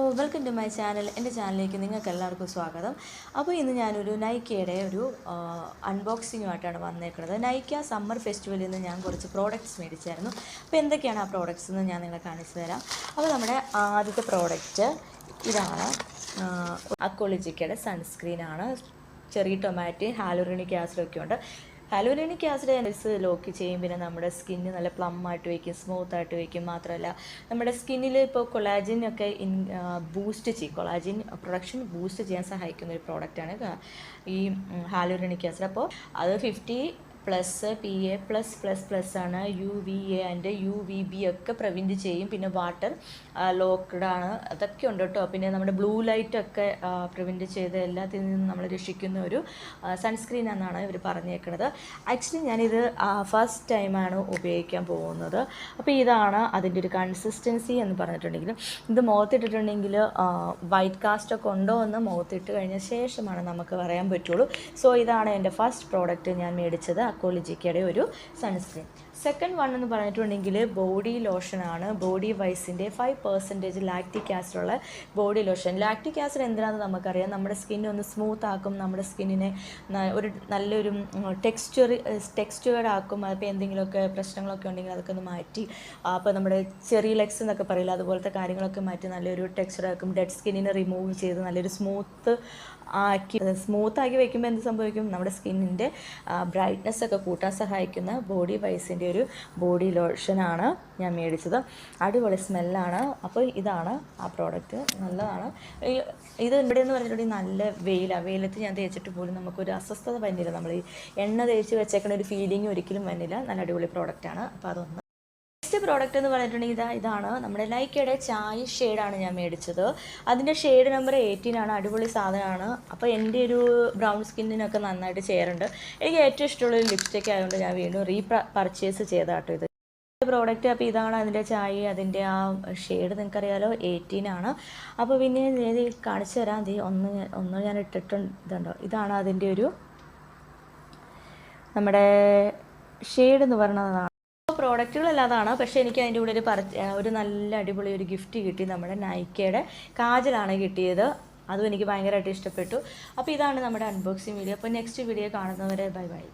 Welcome to my channel. എന്റെ ചാനലിലേക്ക് നിങ്ങൾക്ക് എല്ലാവർക്കും സ്വാഗതം. അപ്പോൾ ഇന്ന് ഞാനൊരു നൈക്കയുടെ ഒരു അൺബോക്സിങ്ങുമായിട്ടാണ് വന്നേക്കുന്നത്. നൈക്ക സമ്മർ ഫെസ്റ്റിവലിൽ നിന്ന് ഞാൻ കുറച്ച് പ്രോഡക്റ്റ്സ് മേടിച്ചായിരുന്നു. അപ്പോൾ എന്തൊക്കെയാണ് ആ പ്രോഡക്റ്റ്സ് എന്ന് ഞാൻ നിങ്ങളെ കാണിച്ചു തരാം. അപ്പോൾ നമ്മുടെ ആദ്യത്തെ പ്രോഡക്റ്റ് ഇതാണ് അക്കോളജിക്കയുടെ സൺസ്ക്രീനാണ് ചെറിയ ടൊമാറ്റോ ഹാലോറിനിക് ആസിഡൊക്കെ ഉണ്ട്. ഹാലോറിനിക് ആസിഡ് എൻസ് ലോക്ക് ചെയ്യും. പിന്നെ നമ്മുടെ സ്കിന്ന് നല്ല പ്ലം ആയിട്ട് വയ്ക്കും സ്മൂത്ത് ആയിട്ട് വയ്ക്കും മാത്രമല്ല നമ്മുടെ സ്കിന്നിൽ ഇപ്പോൾ കൊളാജിൻ ഒക്കെ ഇൻ ബൂസ്റ്റ് ചെയ്യും. കൊളാജിൻ പ്രൊഡക്ഷൻ ബൂസ്റ്റ് ചെയ്യാൻ സഹായിക്കുന്ന ഒരു പ്രോഡക്റ്റാണ് ഈ ഹാലോലിനിക് ആസിഡ്. അപ്പോൾ അത് fifty plus P A plus plus plus ആണ് U V A and U V B ഒക്കെ പ്രിവെന്റ് ചെയ്യും. പിന്നെ വാട്ടർ ലോക്ക്ഡ് ആണ്. അതൊക്കെ ഉണ്ട് കേട്ടോ പിന്നെ നമ്മുടെ ബ്ലൂ ലൈറ്റ് ഒക്കെ പ്രിവെന്റ് ചെയ്ത് എല്ലാത്തിൽ നിന്നും നമ്മൾ രക്ഷിക്കുന്ന ഒരു സൺസ്ക്രീൻ എന്നാണ് ഇവർ പറഞ്ഞേക്കുന്നത് ആക്ച്വലി ഞാനിത് ഫസ്റ്റ് ടൈമാണ് ഉപയോഗിക്കാൻ പോകുന്നത്. അപ്പോൾ ഇതാണ് അതിന്റെ ഒരു കൺസിസ്റ്റൻസി എന്ന് പറഞ്ഞിട്ടുണ്ടെങ്കിൽ ഇത് മുഖത്തിട്ടിട്ടുണ്ടെങ്കിൽ വൈറ്റ് കാസ്റ്റ് ഒക്കെ ഉണ്ടോ എന്ന് മുഖത്തിട്ട് കഴിഞ്ഞ ശേഷമാണ് നമുക്ക് പറയാൻ പറ്റുള്ളൂ. സോ ഇതാണ് എന്റെ ഫസ്റ്റ് പ്രോഡക്റ്റ് ഞാൻ മേടിച്ചത്. അക്കോളജിക്കയുടെ ഒരു സൺസ്ക്രീൻ സെക്കൻഡ് വൺ എന്ന് പറഞ്ഞിട്ടുണ്ടെങ്കിൽ ബോഡി ലോഷനാണ് ബോഡി വൈസിന്റെ ഫൈവ് പെർസെന്റേജ് ലാക്റ്റിക് ഉള്ള ബോഡി ലോഷൻ ലാക്റ്റിക് ആസിഡ് എന്തിനാണെന്ന് നമുക്കറിയാം? നമ്മുടെ സ്കിന്നെ ഒന്ന് സ്മൂത്ത് ആക്കും. നമ്മുടെ സ്കിന്നിനെ ഒരു നല്ലൊരു ടെക്സ്ചർ ടെക്സ്ചേർഡ് ആക്കും. അപ്പോൾ എന്തെങ്കിലുമൊക്കെ പ്രശ്നങ്ങളൊക്കെ ഉണ്ടെങ്കിൽ അതൊക്കെ ഒന്ന് മാറ്റി അപ്പോൾ നമ്മുടെ ചെറിയ ലെഗ്സ് എന്നൊക്കെ പറയില്ല അതുപോലത്തെ കാര്യങ്ങളൊക്കെ മാറ്റി നല്ലൊരു ടെക്സ്ചർ ആക്കും. ഡെഡ് സ്കിന്നിനെ റിമൂവ് ചെയ്ത് നല്ലൊരു സ്മൂത്ത് ആക്കി സ്മൂത്ത് ആക്കി വെക്കുമ്പോൾ എന്ത് സംഭവിക്കും? നമ്മുടെ സ്കിന്നിന്റെ ബ്രൈറ്റ്നെസ് ഒക്കെ കൂട്ടാൻ സഹായിക്കുന്ന ബോഡി വൈസിന്റെ ഒരു ബോഡി ലോഷനാണ് ഞാൻ മേടിച്ചത്. അടിപൊളി സ്മെല്ലാണ് അപ്പോൾ ഇതാണ് ആ പ്രോഡക്റ്റ് നല്ലതാണ്. ഇത് ഇവിടെ എന്ന് പറഞ്ഞിട്ടുണ്ടെങ്കിൽ നല്ല വെയിലാണ് വെയിലത്ത് ഞാൻ തേച്ചിട്ട് പോലും നമുക്കൊരു അസ്വസ്ഥത വന്നില്ല നമ്മൾ ഈ എണ്ണ തേച്ച് വെച്ചേക്കുന്ന ഒരു ഫീലിംഗ് ഒരിക്കലും വന്നില്ല നല്ല അടിപൊളി പ്രോഡക്റ്റാണ് അപ്പോൾ അതൊന്ന് പ്രോഡക്റ്റ് എന്ന് പറഞ്ഞിട്ടുണ്ടെങ്കിൽ ഇതാ ഇതാണ്. നമ്മുടെ ലൈക്കയുടെ ചായ ഷെയ്ഡാണ് ഞാൻ മേടിച്ചത്. അതിന്റെ ഷെയ്ഡ് നമ്പർ എയ്റ്റീൻ ആണ്. അടിപൊളി സാധനമാണ്. അപ്പോൾ എന്റെ ഒരു ബ്രൗൺ സ്കിന്നിനൊക്കെ നന്നായിട്ട് ചേരുന്നുണ്ട്. എനിക്ക് ഏറ്റവും ഇഷ്ടമുള്ള ലിപ്സ്റ്റിക് ആയതുകൊണ്ട് ഞാൻ വീണ്ടും റീ പർച്ചേസ് ചെയ്താട്ടോ ഇത് പ്രോഡക്റ്റ് അപ്പോൾ ഇതാണ് അതിന്റെ ചായ അതിന്റെ ആ ഷെയ്ഡ് നിങ്ങൾക്കറിയാലോ എയ്റ്റീൻ ആണ്. അപ്പോൾ പിന്നെ ഇത് കാണിച്ചു തരാം. ദേ ഒന്ന് ഒന്ന് ഞാൻ ഇട്ടിട്ടുണ്ട്. ഇതുണ്ടോ? ഇതാണ് അതിന്റെ ഒരു നമ്മുടെ ഷെയ്ഡ് എന്ന് പറയുന്നതാണ് പ്രോഡക്റ്റുകളല്ലാതാണ് പക്ഷേ എനിക്ക് അതിന്റെ കൂടെ ഒരു ഒരു നല്ല അടിപൊളി ഒരു ഗിഫ്റ്റ് കിട്ടി നമ്മുടെ നൈക്കയുടെ കാജലാണ് കിട്ടിയത്. അതും എനിക്ക് ഭയങ്കരമായിട്ട് ഇഷ്ടപ്പെട്ടു. അപ്പോൾ ഇതാണ് നമ്മുടെ അൺബോക്സിങ് വീഡിയോ അപ്പോൾ നെക്സ്റ്റ് വീഡിയോ കാണുന്നവരെ ബൈ ബൈ